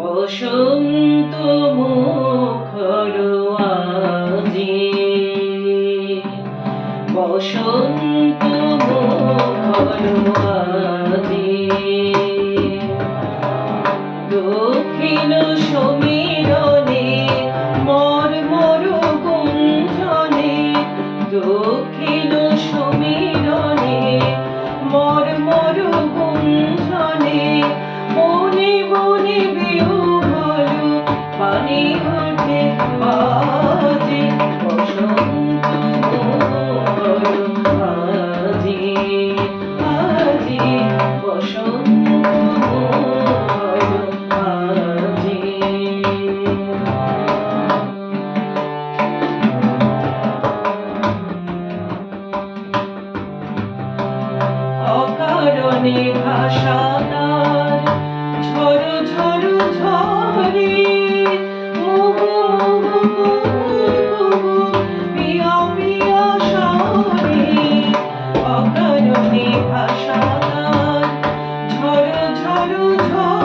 বসন্ত মুখর আজি। বসন্ত মুখর আজি। দক্ষিণ সমীরণে মর মর গুঞ্জনে, দক্ষিণ সমীরণে মর মর গুঞ্জনে, মনে মনে বিহ Oh. oh, oh. I don't know.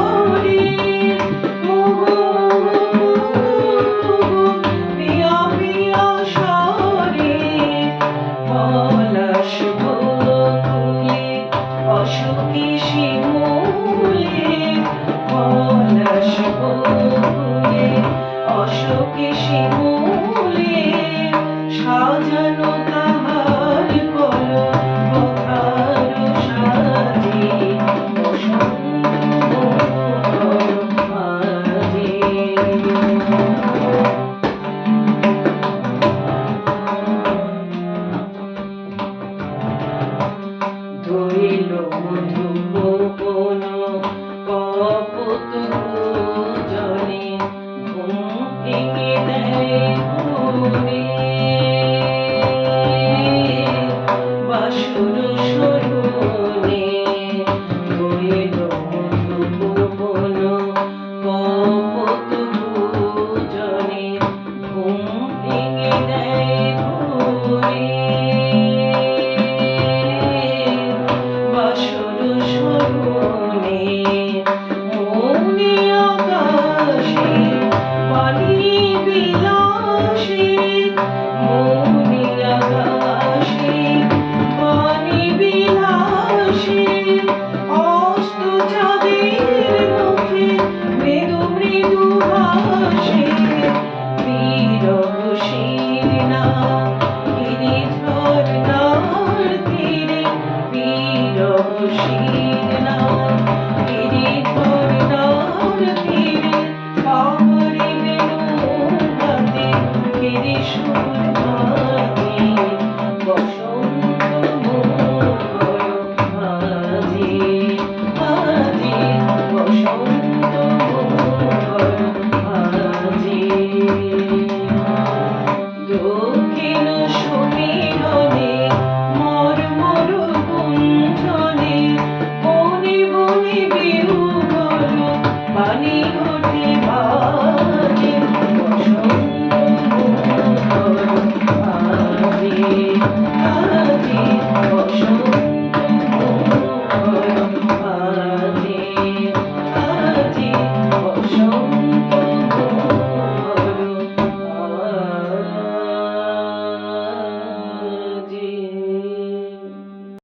know